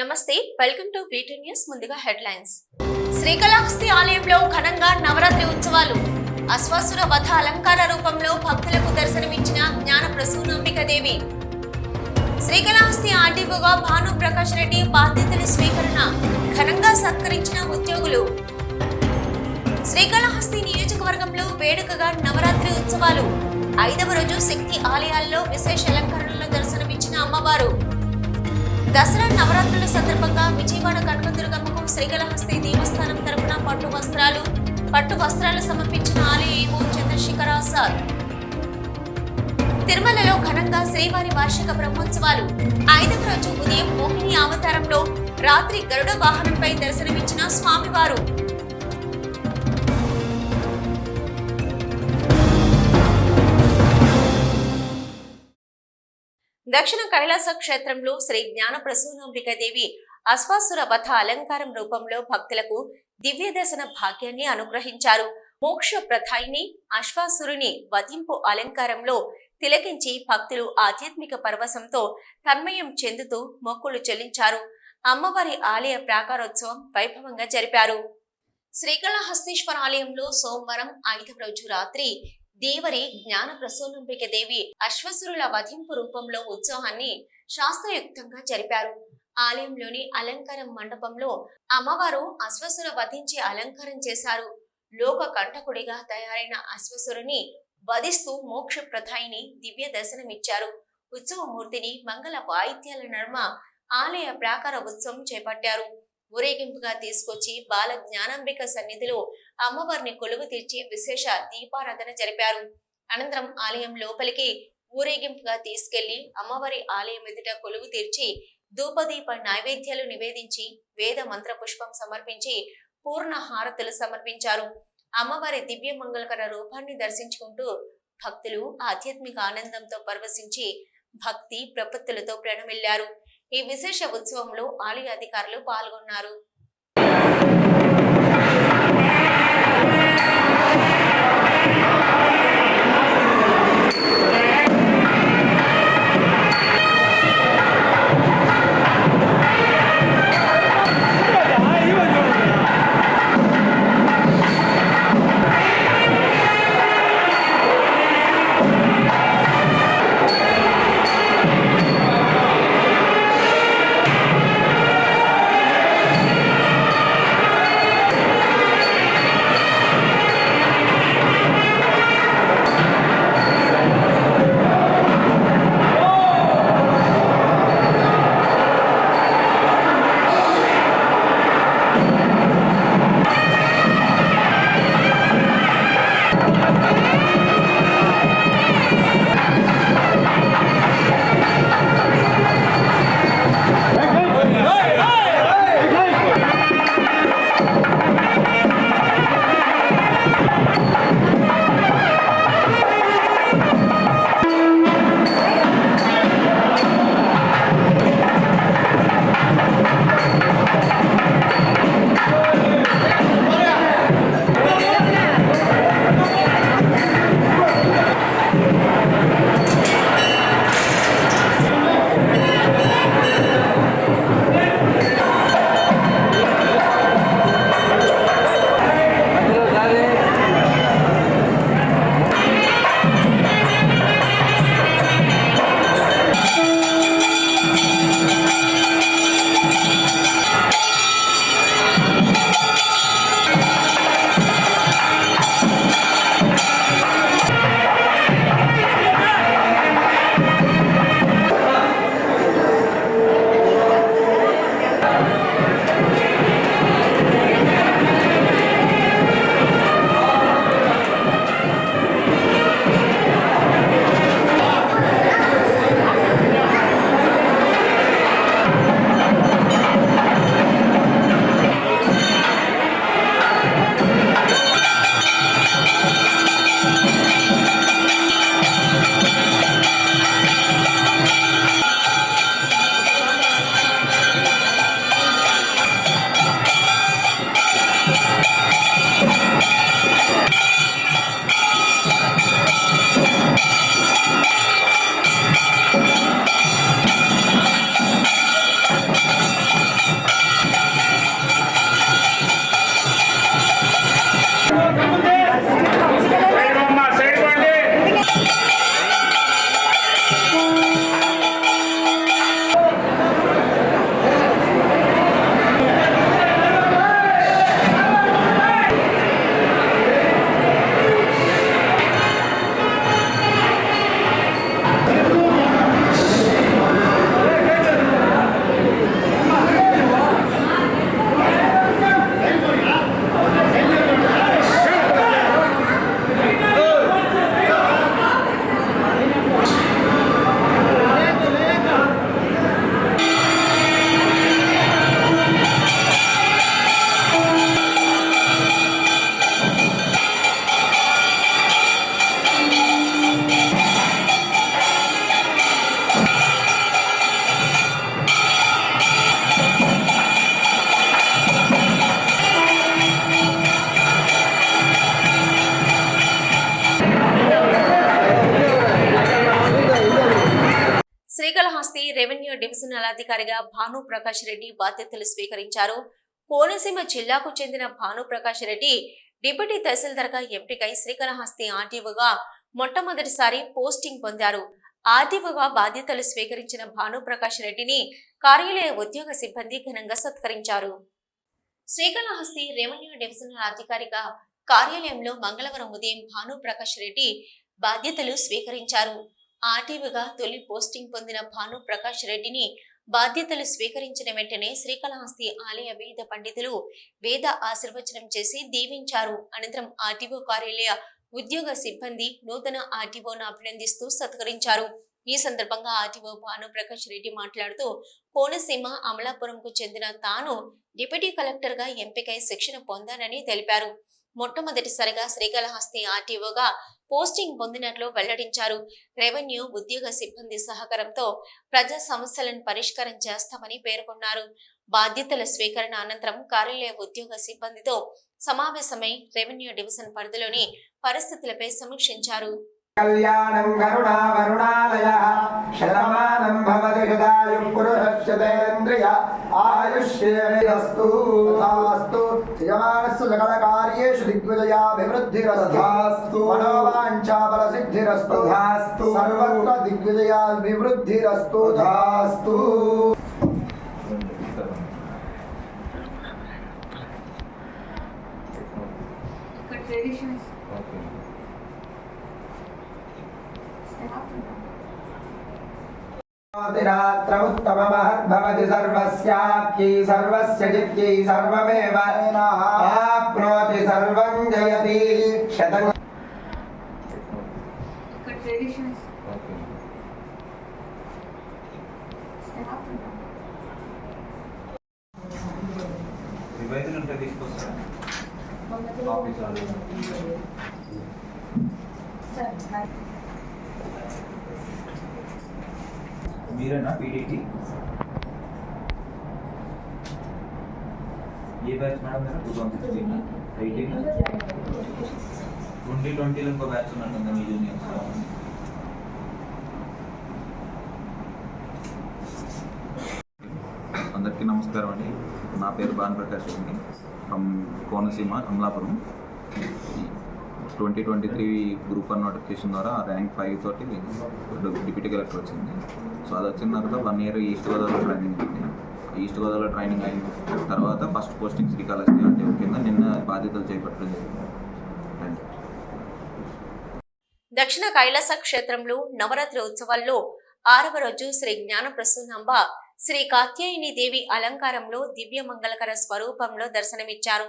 నమస్తే welcome to V two news ముందుగా headlines. Srikalahasti ఆలయంలో ఘనంగా నవరాత్రి ఉత్సవాలు. అశ్వాసుర వధ అలంకార రూపంలో భక్తులకు దర్శనమిచ్చిన జ్ఞాన ప్రసూనాంబిక దేవి. శ్రీకాళహస్తి ఆర్డీఓగా భాను ప్రకాష్ రెడ్డి బాధ్యతల స్వీకరణ ఘనంగా సత్కరించిన ఉద్యోగులు. శ్రీకాళహస్తి నియోజకవర్గంలో వేడుకగా నవరాత్రి ఉత్సవాలు. ఐదవ రోజు శక్తి ఆలయాల్లో విశేష అలంకరణలో దర్శనమిచ్చిన అమ్మవారు. దసరా నవరాత్రుల సందర్భంగా విజయవాడ కనకదుర్గమ్మకు శ్రీకాళహస్తి దేవస్థానం తరపున పట్టు వస్త్రాలు పట్టు వస్త్రాలు సమర్పించిన ఆలయ ఏవో చంద్రశేఖర్ ఆజాద్ తిరుమలలో ఘనంగా శ్రీవారి వార్షిక బ్రహ్మోత్సవాలు. ఐదవ రోజు ఉదయం మోహిని అవతారంలో రాత్రి గరుడ వాహనంపై దర్శనమిచ్చిన స్వామివారు. దక్షిణ కైలాస క్షేత్రంలో శ్రీ జ్ఞాన ప్రసూనాంబిక దేవి అశ్వాసుర వధ అలంకారం రూపంలో భక్తులకు దివ్య దర్శన భాగ్యాన్ని అనుగ్రహించారు. మోక్ష ప్రధాయిని అశ్వాసురుని వధింపు అలంకారంలో తిలకించి భక్తులు ఆధ్యాత్మిక పరవశంతో తన్మయం చెందుతూ మొక్కులు చెల్లించారు. అమ్మవారి ఆలయ ప్రాకారోత్సవం వైభవంగా జరిపారు. శ్రీకాళహస్తీశ్వర ఆలయంలో సోమవారం ఐదవ రోజు రాత్రి దేవరే జ్ఞాన ప్రసూనంబిక దేవి అశ్వసురుల వధింపు రూపంలో ఉత్సవాన్ని శాస్త్రయుక్తంగా జరిపారు. ఆలయంలోని అలంకారం మండపంలో అమ్మవారు అశ్వసుర వధించి అలంకారం చేశారు. లోక కంటకుడిగా తయారైన అశ్వసురుని వధిస్తూ మోక్ష ప్రధాయిని దివ్య దర్శనమిచ్చారు. ఉత్సవమూర్తిని మంగళ వాయిద్యాల నడుమ ఆలయ ప్రాకార ఉత్సవం చేపట్టారు. ఊరేగింపుగా తీసుకొచ్చి బాల జ్ఞానాంబిక సన్నిధిలో అమ్మవారిని కొలువు తీర్చి విశేష దీపారాధన జరిపారు. అనంతరం ఆలయం లోపలికి ఊరేగింపుగా తీసుకెళ్ళి అమ్మవారి ఆలయం ఎదుట కొలువు తీర్చి ధూపదీప నైవేద్యాలు నివేదించి వేద మంత్ర పుష్పం సమర్పించి పూర్ణ హారతులు సమర్పించారు. అమ్మవారి దివ్య మంగళకర రూపాన్ని దర్శించుకుంటూ భక్తులు ఆధ్యాత్మిక ఆనందంతో పరవశించి భక్తి ప్రపత్తులతో ప్రణమిల్లారు. ఈ విశేష ఉత్సవంలో ఆలయ అధికారులు పాల్గొన్నారు. భానుప్రకాష్ భాను రెడ్డి బాధ్యతలు స్వీకరించారు. కోనసీమ జిల్లాకు చెందిన భానుప్రకాష్ రెడ్డి డిప్యూటీ తహసీల్దార్గా ఎంపికై శ్రీకాళహస్తి ఆర్టీఓగా మొట్టమొదటిసారి పోస్టింగ్ పొందారు. ఆర్టీఓగా బాధ్యతలు స్వీకరించిన భానుప్రకాష్ రెడ్డిని కార్యాలయ ఉద్యోగ సిబ్బంది ఘనంగా సత్కరించారు. శ్రీకాళహస్తి రెవెన్యూ డివిజనల్ అధికారిగా కార్యాలయంలో మంగళవారం ఉదయం భానుప్రకాష్ రెడ్డి బాధ్యతలు స్వీకరించారు. ఆర్టీఓగా తొలి పోస్టింగ్ పొందిన భాను ప్రకాష్ రెడ్డిని బాధ్యతలు స్వీకరించిన వెంటనే శ్రీకాళహస్తి ఆలయ వేద పండితులు వేద ఆశీర్వచనం చేసి దీవించారు. అనంతరం ఆర్టీఓ కార్యాలయ ఉద్యోగ సిబ్బంది నూతన ఆర్టీఓను అభినందిస్తూ సత్కరించారు. ఈ సందర్భంగా ఆర్టీఓ భాను ప్రకాష్ రెడ్డి మాట్లాడుతూ కోనసీమ అమలాపురంకు చెందిన తాను డిప్యూటీ కలెక్టర్గా ఎంపికై శిక్షణ పొందానని తెలిపారు. మొట్టమొదటిసారిగా శ్రీకాళహస్తి ఆర్టీఓగా పోస్టింగ్ పొందినట్లు వెల్లడించారు. రెవెన్యూ ఉద్యోగ సిబ్బంది సహకారంతో ప్రజా సమస్యలను పరిష్కారం చేస్తామని పేర్కొన్నారు. బాధ్యతల స్వీకరణ అనంతరం కార్యాలయ ఉద్యోగ సిబ్బందితో సమావేశమై రెవెన్యూ డివిజన్ పరిధిలోని పరిస్థితులపై సమీక్షించారు. కళ్యాణం కరుణావరుణాలయ శతమానం భవతి హృదాయు పురుషేంద్రియ ఆయుష్యేస్తు తథాస్తు యజమానస్సు సకల కార్యేషు దిగ్విజయాభివృద్ధిరస్తు మనోవాంఛా బల సిద్ధిరస్తు సర్వత్ర దిగ్విజయాభివృద్ధిరస్తు ధాస్తు ఇక్కడ ట్రెడిషన్స్ రాత్ర ఉత్తమమహద్భవతి సర్వస్యాఖ్యై సర్వస్య జిత్యై సర్వమేవ ఆప్నోతి సర్వం జయతి శతం ఇక్కడ ట్రెడిషన్స్ రివైజల్ ఉంటే తీసుకొస్తారా ఆఫీస్ వాళ్ళు మీరేనా పీడీటీ ఏ బ్యాచ్ మేడం మీరు? Two thousand sixteen eighteen twenty ట్వంటీలో ఇంకో బ్యాచ్ ఉన్నట్టుంది మీ జూనియర్స్ అందరికీ నమస్కారం అండి. నా పేరు భానుప్రకాష్ అండి. From Konaseema Amalapuram. Twenty twenty three group one notification ద్వారా ర్యాంక్ ఫైవ్ తోటి డిప్యూటీ కలెక్టర్ వచ్చింది. సో అది వచ్చిన తర్వాత one year east Godavari training ఉంది ఈస్ట్ గోదావరి ట్రైనింగ్ అయిన తర్వాత ఫస్ట్ పోస్టింగ్ శ్రీకాళహస్తి అంటే కింద నిన్న బాధ్యతలు చేపట్టడం జరిగింది. దక్షిణ కైలాస క్షేత్రంలో నవరాత్రి ఉత్సవాల్లో ఆరవ రోజు శ్రీ జ్ఞాన ప్రసూనాంబ శ్రీ కాత్యాయని దేవి అలంకారంలో దివ్య మంగళకర స్వరూపంలో దర్శనమిచ్చారు.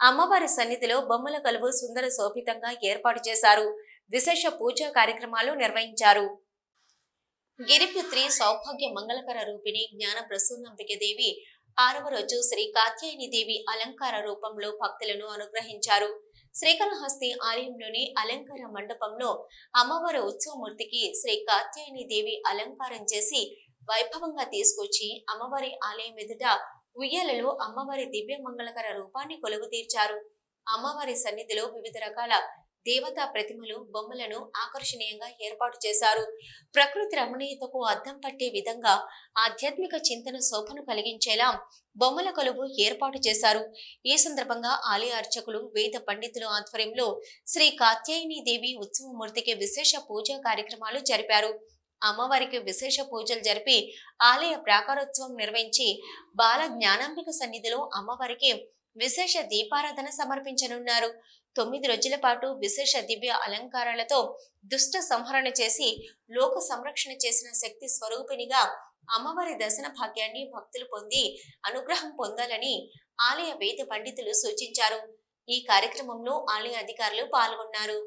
అమ్మవారి సన్నిధిలో బొమ్మల కలువు సుందర శోభితంగా ఏర్పాటు చేశారు. విశేష పూజా కార్యక్రమాలు నిర్వహించారు. గిరిపుత్రి సౌభాగ్య మంగళకర రూపిణి జ్ఞాన ప్రసూనంబిక దేవి ఆరవ రోజు శ్రీ కాత్యాయని దేవి అలంకార రూపంలో భక్తులను అనుగ్రహించారు. శ్రీకాళహస్తి ఆలయంలోని అలంకార మండపంలో అమ్మవారి ఉత్సవమూర్తికి శ్రీ కాత్యాయని దేవి అలంకారం చేసి వైభవంగా తీసుకొచ్చి అమ్మవారి ఆలయం ఎదుట ఉయ్యాలలో అమ్మవారి దివ్య మంగళకర రూపాన్ని కొలువు తీర్చారు. అమ్మవారి సన్నిధిలో వివిధ రకాల దేవతా ప్రతిమలు బొమ్మలను ఆకర్షణీయంగా ఏర్పాటు చేశారు. ప్రకృతి రమణీయతకు అద్దం పట్టే విధంగా ఆధ్యాత్మిక చింతన శోభను కలిగించేలా బొమ్మల కొలువు ఏర్పాటు చేశారు. ఈ సందర్భంగా ఆలయ అర్చకులు వేద పండితుల ఆధ్వర్యంలో శ్రీ కాత్యాయని దేవి ఉత్సవమూర్తికి విశేష పూజా కార్యక్రమాలు జరిపారు. అమ్మవారికి విశేష పూజలు జరిపి ఆలయ ప్రాకారోత్సవం నిర్వహించి బాల జ్ఞానాంబిక సన్నిధిలో అమ్మవారికి విశేష దీపారాధన సమర్పించనున్నారు. తొమ్మిది రోజుల పాటు విశేష దివ్య అలంకారాలతో దుష్ట సంహరణ చేసి లోక సంరక్షణ చేసిన శక్తి స్వరూపిణిగా అమ్మవారి దర్శన భాగ్యాన్ని భక్తులు పొంది అనుగ్రహం పొందాలని ఆలయ వేద పండితులు సూచించారు. ఈ కార్యక్రమంలో ఆలయ అధికారులు పాల్గొన్నారు.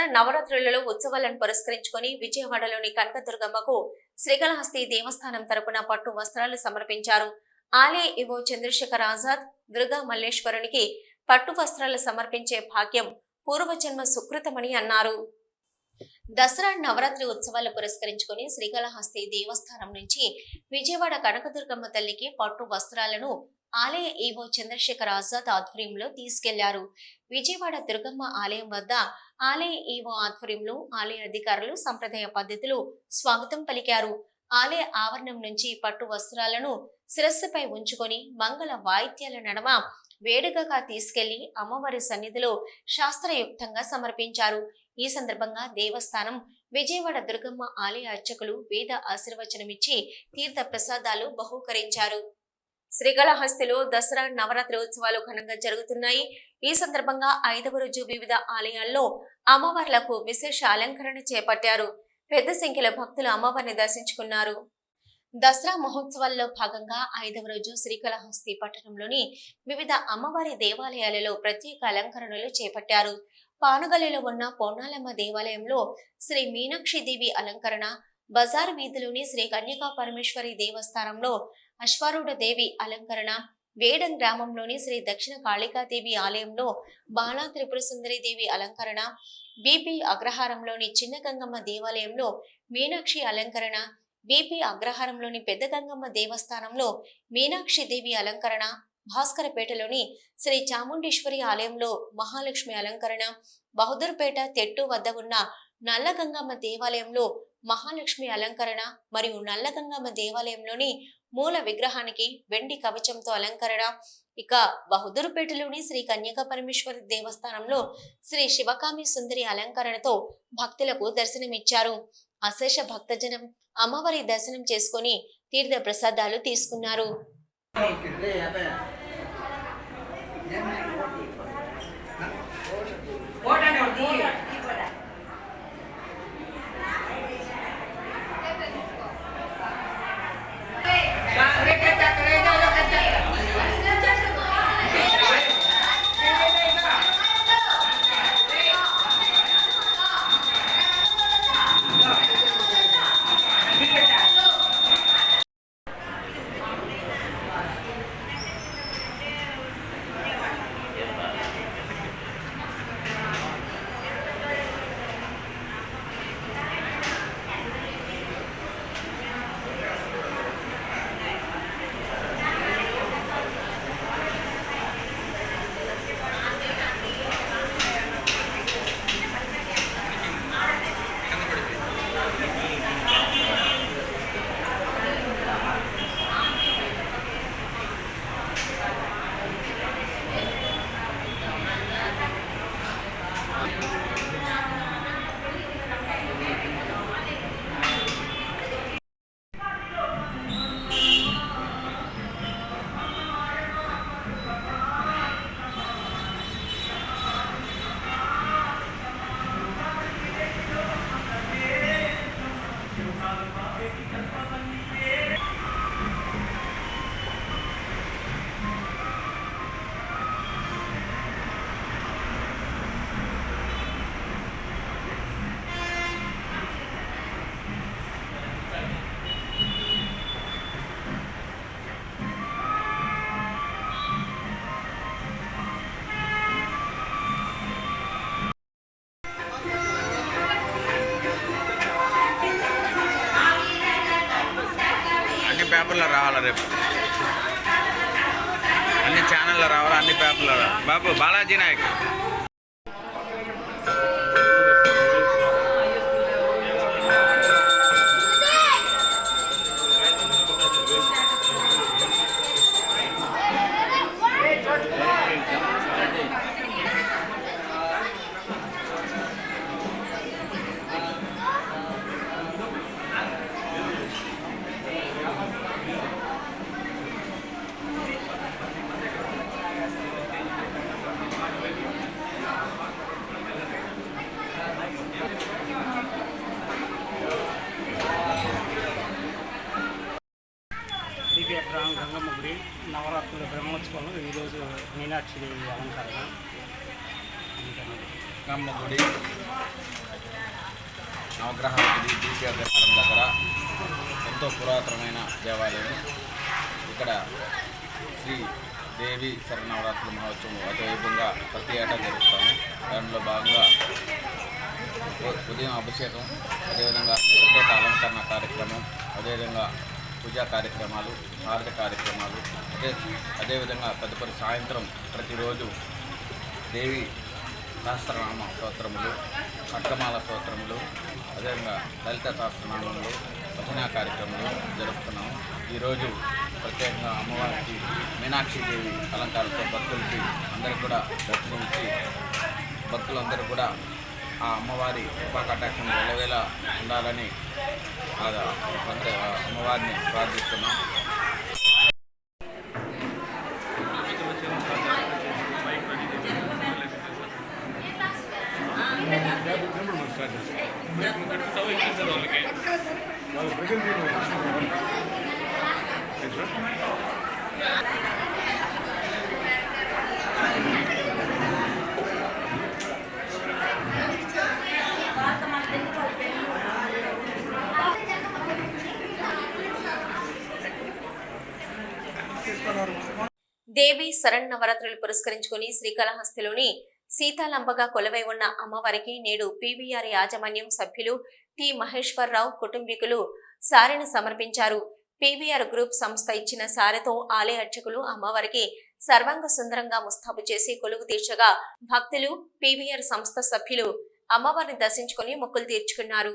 దసరా నవరాత్రులలో ఉత్సవాలను పురస్కరించుకొని విజయవాడలోని కనకదుర్గమ్మకు శ్రీకాళహస్తి దేవస్థానం తరపున పట్టు వస్త్రాలు సమర్పించారు. ఆలయ ఇవో చంద్రశేఖర్ ఆజాద్ దుర్గా మల్లేశ్వరునికి పట్టు వస్త్రాలు సమర్పించే భాగ్యం పూర్వజన్మ సుకృతమని అన్నారు. దసరా నవరాత్రి ఉత్సవాలు పురస్కరించుకొని శ్రీకాళహస్తి దేవస్థానం నుంచి విజయవాడ కనకదుర్గమ్మ తల్లికి పట్టు వస్త్రాలను ఆలయ ఈవో చంద్రశేఖర్ ఆజాద్ ఆధ్వర్యంలో తీసుకెళ్ళారు. విజయవాడ దుర్గమ్మ ఆలయం వద్ద ఆలయ ఈవో ఆధ్వర్యంలో ఆలయ అధికారులు సంప్రదాయ పద్ధతిలో స్వాగతం పలికారు. ఆలయ ఆవరణం నుంచి పట్టు వస్త్రాలను శిరస్సుపై ఉంచుకొని మంగళ వాయిద్యాల నడమ వేడుకగా తీసుకెళ్ళి అమ్మవారి సన్నిధిలో శాస్త్రయుక్తంగా సమర్పించారు. ఈ సందర్భంగా దేవస్థానం విజయవాడ దుర్గమ్మ ఆలయ అర్చకులు వేద ఆశీర్వచనమిచ్చి తీర్థ ప్రసాదాలు బహూకరించారు. శ్రీకాళహస్తిలో దసరా నవరాత్రి ఉత్సవాలు ఘనంగా జరుగుతున్నాయి. ఈ సందర్భంగా ఐదవ రోజు వివిధ ఆలయాల్లో అమ్మవార్లకు విశేష అలంకరణ చేపట్టారు. పెద్ద సంఖ్యలో భక్తులు అమ్మవారిని దర్శించుకున్నారు. దసరా మహోత్సవాల్లో భాగంగా ఐదవ రోజు శ్రీకాళహస్తి పట్టణంలోని వివిధ అమ్మవారి దేవాలయాలలో ప్రత్యేక అలంకరణలు చేపట్టారు. పానుగల్లిలో ఉన్న పొన్నాలమ్మ దేవాలయంలో శ్రీ మీనాక్షి దేవి అలంకరణ బజార్ వీధిలోని శ్రీ కన్యకా పరమేశ్వరి దేవస్థానంలో అశ్వారూఢ దేవి అలంకరణ. వేడం గ్రామంలోని శ్రీ దక్షిణ కాళికాదేవి ఆలయంలో బాలా త్రిపుర సుందరి దేవి అలంకరణ. బీపీ అగ్రహారంలోని చిన్న గంగమ్మ దేవాలయంలో మీనాక్షి అలంకరణ. బీపీ అగ్రహారంలోని పెద్ద గంగమ్మ దేవస్థానంలో మీనాక్షి దేవి అలంకరణ. భాస్కరపేటలోని శ్రీ చాముండేశ్వరి ఆలయంలో మహాలక్ష్మి అలంకరణ. బహదూర్పేట తెట్టు వద్ద ఉన్న నల్లగంగమ్మ దేవాలయంలో మహాలక్ష్మి అలంకరణ. మరియు నల్లగంగమ్మ దేవాలయంలోని మూల విగ్రహానికి వెండి కవచంతో అలంకరణ. ఇక బహదూర్పేటలోని శ్రీ కన్యకా పరమేశ్వరి దేవస్థానంలో శ్రీ శివకామి సుందరి అలంకరణతో భక్తులకు దర్శనమిచ్చారు. అశేష భక్తజనం అమ్మవారి దర్శనం చేసుకొని తీర్థ ప్రసాదాలు తీసుకున్నారు. আপনার శ్రీ దేవి శరణవరాత్రుల మహోత్సవం అతివైభవంగా ప్రతి ఏటా జరుపుతాము. దానిలో భాగంగా ఉదయం అభిషేకం అదేవిధంగా ప్రత్యేక అలంకరణ కార్యక్రమం అదేవిధంగా పూజా కార్యక్రమాలు హారతి కార్యక్రమాలు అదే అదేవిధంగా తదుపరి సాయంత్రం ప్రతిరోజు దేవి సహస్రనామ స్తోత్రములు అట్టమాల స్తోత్రములు అదేవిధంగా లలిత సహస్రనామములు భజన కార్యక్రమాలు జరుపుతున్నాము. ఈరోజు ప్రత్యేకంగా అమ్మవారికి మీనాక్షి దేవి అలంకారంతో భక్తులకి అందరికీ కూడా దర్శనమిచ్చి భక్తులందరూ కూడా ఆ అమ్మవారి కృపా కటాక్షం ఉండాలని ఆ భక్త- అమ్మవారిని ప్రార్థిస్తున్నాం. దేవి శరణ్ నవరాత్రులు పురస్కరించుకుని శ్రీకాళహస్తిలోని సీతాలంబగా కొలవై ఉన్న అమ్మవారికి నేడు పీవీఆర్ యాజమాన్యం సభ్యులు టి మహేశ్వరరావు కుటుంబీకులు సారిని సమర్పించారు. పీవీఆర్ గ్రూప్ సంస్థ ఇచ్చిన సారెతో ఆలయ అర్చకులు అమ్మవారికి సర్వాంగ సుందరంగా ముస్తాబు చేసి కొలువు తీర్చగా భక్తులు పీవీఆర్ సంస్థ సభ్యులు అమ్మవారిని దర్శించుకుని మొక్కులు తీర్చుకున్నారు.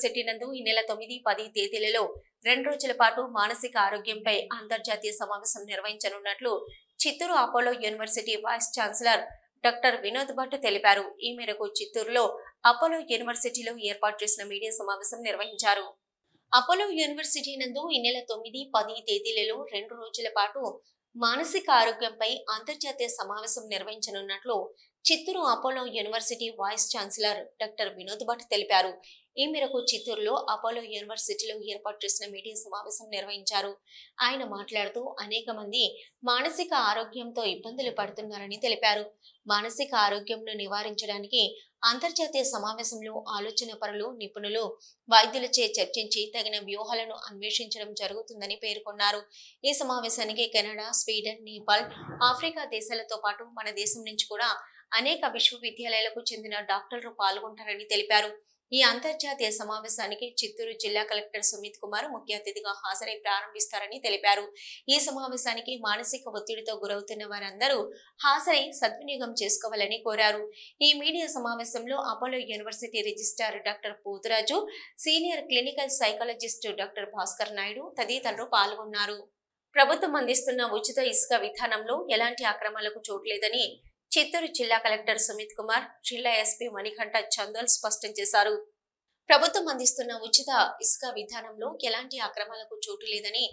యూనివర్సిటీ నందు ఈ నెల తొమ్మిది పది తేదీలలో రెండు రోజుల పాటు మానసిక ఆరోగ్యంపై అంతర్జాతీయ సమావేశం నిర్వహించనున్నట్లు Chittoor Apollo university vice chancellor doctor Vinod Bhat తెలిపారు. ఈ మేరకు చిత్తూరులో అపోలో యూనివర్సిటీలో ఏర్పాటు చేసిన మీడియా సమావేశం నిర్వహించారు. అపోలో యూనివర్సిటీ నందు ఈ నెల తొమ్మిది పది తేదీలలో రెండు రోజుల పాటు మానసిక ఆరోగ్యంపై అంతర్జాతీయ సమావేశం నిర్వహించనున్నట్లు Chittoor Apollo university vice chancellor doctor Vinod Bhat తెలిపారు. ఈ మేరకు చిత్తూరులో అపోలో యూనివర్సిటీలో ఏర్పాటు చేసిన మీడియా సమావేశం నిర్వహించారు. ఆయన మాట్లాడుతూ అనేక మంది మానసిక ఆరోగ్యంతో ఇబ్బందులు పడుతున్నారని తెలిపారు. మానసిక ఆరోగ్యంను నివారించడానికి అంతర్జాతీయ సమావేశంలో ఆలోచన పరులు నిపుణులు వైద్యులచే చర్చించి తగిన వ్యూహాలను అన్వేషించడం జరుగుతుందని పేర్కొన్నారు. ఈ సమావేశానికి కెనడా స్వీడన్ నేపాల్ ఆఫ్రికా దేశాలతో పాటు మన దేశం నుంచి కూడా అనేక విశ్వవిద్యాలయాలకు చెందిన డాక్టర్లు పాల్గొంటారని తెలిపారు. ఈ అంతర్జాతీయ సమావేశానికి చిత్తూరు జిల్లా కలెక్టర్ సుమిత్ కుమార్ ముఖ్య అతిథిగా హాజరై ప్రారంభిస్తారని తెలిపారు. ఈ సమావేశానికి మానసిక ఒత్తిడితో గురవుతున్న వారందరూ హాజరై సద్వినియోగం చేసుకోవాలని కోరారు. ఈ మీడియా సమావేశంలో Apollo university registrar doctor Poturaju senior clinical psychologist doctor Bhaskar Naidu తదితరులు పాల్గొన్నారు. ప్రభుత్వం అందిస్తున్న ఉచిత ఇసుక విధానంలో ఎలాంటి అక్రమాలకు చోట్లేదని చిత్తూరు జిల్లా కలెక్టర్ సుమిత్ కుమార్ జిల్లా ఎస్పీ మణికంఠ చందోల్ స్పష్టం చేశారు. ప్రభుత్వం అందిస్తున్న ఉచిత ఇసుక విధానంలో ఎలాంటి అక్రమాలకు చోటు లేదని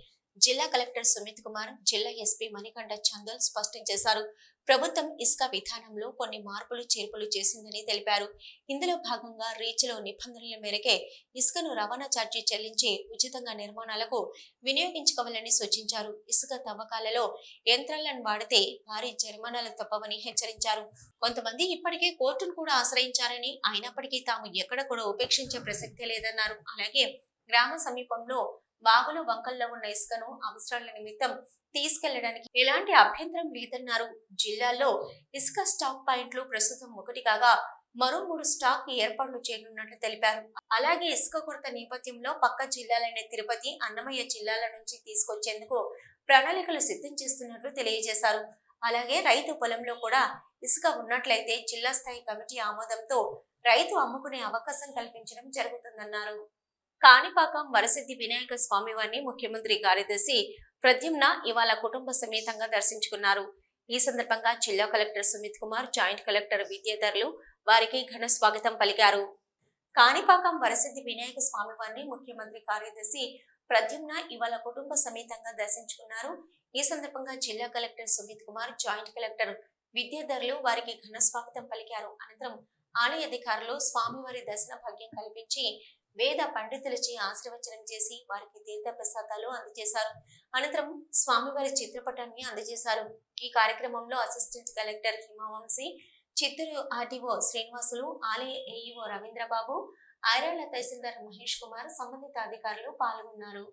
జిల్లా కలెక్టర్ సుమిత్ కుమార్ జిల్లా ఎస్పీ మణికంఠ చందోల్ స్పష్టం చేశారు. ప్రభుత్వం ఇసుక విధానంలో కొన్ని మార్పులు చేర్పులు చేసిందని తెలిపారు. ఇందులో భాగంగా రీచ్లో నిబంధనల మేరకే ఇసుకను రవాణా ఛార్జీ చెల్లించి ఉచితంగా నిర్మాణాలకు వినియోగించుకోవాలని సూచించారు. ఇసుక తవ్వకాలలో యంత్రాలను వాడితే భారీ జరిమానాలు తప్పవని హెచ్చరించారు. కొంతమంది ఇప్పటికే కోర్టును కూడా ఆశ్రయించారని అయినప్పటికీ తాము ఎక్కడ కూడా ఉపేక్షించే ప్రసక్తే లేదన్నారు. అలాగే గ్రామ సమీపంలో వాగులు వంకల్లో ఉన్న ఇసుకను అవసరాల నిమిత్తం తీసుకెళ్ళడానికి ఎలాంటి అభ్యంతరం లేదన్నారు. జిల్లాలో ఇసుక స్టాక్ పాయింట్లు ప్రస్తుతం ఒకటి కాగా మరో మూడు స్టాక్ ఏర్పాట్లు చేయనున్నట్లు తెలిపారు. అలాగే ఇసుక కొరత నేపథ్యంలో పక్క జిల్లాలైన తిరుపతి అన్నమయ్య జిల్లాల నుంచి తీసుకొచ్చేందుకు ప్రణాళికలు సిద్ధం చేస్తున్నట్లు తెలియజేశారు. అలాగే రైతు పొలంలో కూడా ఇసుక ఉన్నట్లయితే జిల్లా స్థాయి కమిటీ ఆమోదంతో రైతు అమ్ముకునే అవకాశం కల్పించడం జరుగుతుందన్నారు. కాణిపాకం వరసిద్ధి వినాయక స్వామివారిని ముఖ్యమంత్రి కార్యదర్శి ప్రద్యుమ్న ఇవాళ కుటుంబ సమేతంగా దర్శించుకున్నారు. ఈ సందర్భంగా జిల్లా collector Sumit Kumar joint collector విద్యాధర్లు వారికి ఘన స్వాగతం పలికారు. కాణిపాకం వరసిద్ధి వినాయక స్వామివారిని ముఖ్యమంత్రి కార్యదర్శి ప్రద్యుమ్న ఇవాళ కుటుంబ సమేతంగా దర్శించుకున్నారు. ఈ సందర్భంగా జిల్లా collector Sumit Kumar joint collector విద్యాధరులు వారికి ఘన స్వాగతం పలికారు. అనంతరం ఆలయ అధికారులు స్వామివారి దర్శన భాగ్యం కల్పించి వేద పండితులచే ఆశీర్వచనం చేసి వారికి తీర్థ ప్రసాదాలు అందజేశారు. అనంతరం స్వామివారి చిత్రపటాన్ని అందజేశారు. ఈ కార్యక్రమంలో assistant collector Himavamshi Chittoor RTO Srinivasulu ఆలయ ఏఈఓ రవీంద్రబాబు ఐరాళ్ళ తహసీల్దార్ మహేష్ కుమార్ సంబంధిత అధికారులు పాల్గొన్నారు.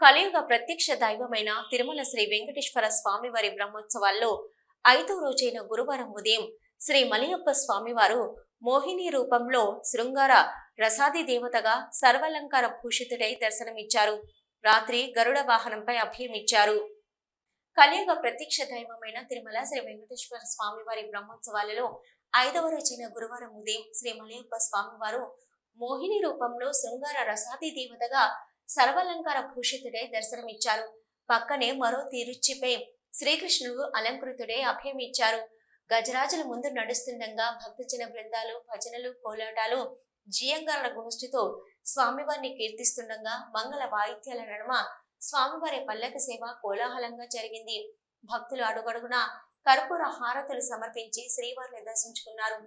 కలియుగ ప్రత్యక్ష దైవమైన తిరుమల శ్రీ వెంకటేశ్వర స్వామివారి బ్రహ్మోత్సవాల్లో ఐదో రోజైన గురువారం ఉదయం శ్రీ మలయప్ప స్వామివారు మోహిని రూపంలో శృంగార రసాది దేవతగా సర్వలంకార భూషితుడై దర్శనమిచ్చారు. రాత్రి గరుడ వాహనంపై అభయమిచ్చారు. కలియుగ ప్రత్యక్ష దైవమైన తిరుమల శ్రీ వెంకటేశ్వర స్వామివారి బ్రహ్మోత్సవాలలో ఐదవ రోజైన గురువారం ఉదయం శ్రీ మలయప్ప స్వామివారు మోహిని రూపంలో శృంగార రసాది దేవతగా సర్వాలంకార భూషితుడై దర్శనమిచ్చారు. పక్కనే మరో తిరుచిపై శ్రీకృష్ణుడు అలంకృతుడై అభయమిచ్చారు. గజరాజుల ముందు నడుస్తుండగా భక్తజన బృందాలు భజనలు కోలాటాలు జియంగాల గోష్ఠితో స్వామివారిని కీర్తిస్తుండగా మంగళ వాయిద్యాల నడుమ స్వామివారి పల్లక సేవ కోలాహలంగా జరిగింది. భక్తులు అడుగడుగున కర్పూర హారతులు సమర్పించి శ్రీవారిని దర్శించుకున్నారు.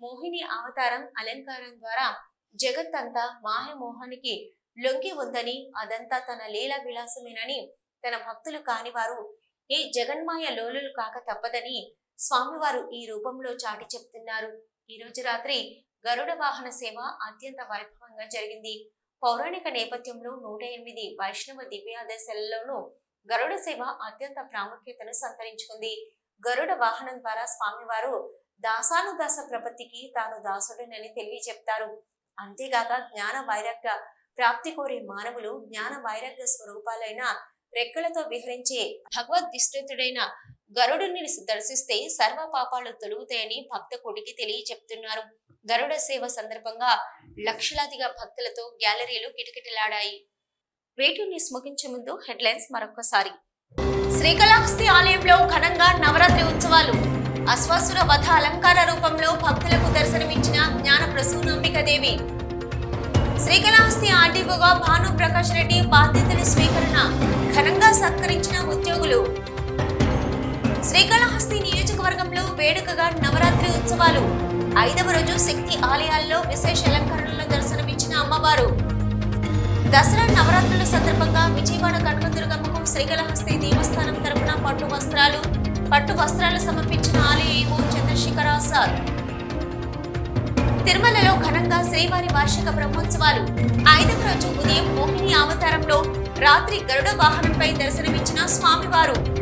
మోహిని అవతారం అలంకారం ద్వారా జగత్తంతా మాయమోహానికి లొంగి ఉందని అదంతా తన లీల విలాసమేనని తన భక్తులు కానివారు ఈ జగన్మాయ లోలులు కాక తప్పదని స్వామివారు ఈ రూపంలో చాటి చెప్తున్నారు. ఈ రోజు రాత్రి గరుడ వాహన సేవ అత్యంత వైభవంగా జరిగింది. పౌరాణిక నేపథ్యంలో నూట ఎనిమిది వైష్ణవ దివ్యాదశలలోనూ గరుడ సేవ అత్యంత ప్రాముఖ్యతను సంతరించుకుంది. గరుడ వాహనం ద్వారా స్వామివారు దాసానుదాస ప్రపత్తికి తాను దాసుడనని తెలియజెప్తారు. అంతేగాక జ్ఞాన వైరాగ్య ప్రాప్తి కోరే మానవులు జ్ఞాన వైరాగ్య స్వరూపాలైన రెక్కలతో విహరించే భగవద్ధిష్ఠితుడైన గరుడుని దర్శిస్తే సర్వ పాపాలు తొలుగుతాయని భక్త కొడికి తెలియచెప్తున్నారు గరుడ సేవ సందర్భంగా లక్షలాదిగా భక్తులతో గ్యాలరీలు కిటకిటలాడాయి. వేటూని ముగించే ముందు హెడ్లైన్స్ మరొకసారి శ్రీకాళహస్తి ఆలయంలో ఘనంగా నవరాత్రి ఉత్సవాలు. అశ్వాసుర వధ అలంకార రూపంలో భక్తులకు దర్శనమిచ్చిన జ్ఞాన ప్రసూనాంబిక దేవి శ్రీకాళహస్తి ఆర్డీఓగా భాను ప్రకాష్ రెడ్డి బాధ్యతల స్వీకరణ ఘనంగా సత్కరించిన ఉద్యోగులు. శ్రీకాళహస్తి నియోజకవర్గంలో వేడుకగా నవరాత్రి ఉత్సవాలు. ఐదవ రోజు శక్తి ఆలయాల్లో విశేష అలంకరణలో దర్శనమిచ్చిన అమ్మవారు. దసరా నవరాత్రుల సందర్భంగా విజయవాడ కనకదుర్గమ్మకు శ్రీకాళహస్తి దేవస్థానం తరపున పట్టు వస్త్రాలు పట్టు వస్త్రాలు సమర్పించిన ఆలయ ఏమో చంద్రశేఖర్ ఆజాద్. తిరుమలలో ఘనంగా శ్రీవారి వార్షిక బ్రహ్మోత్సవాలు. ఐదవ రోజు ఉదయం మోహిని అవతారంలో రాత్రి గరుడ వాహనంపై దర్శనమిచ్చిన స్వామివారు.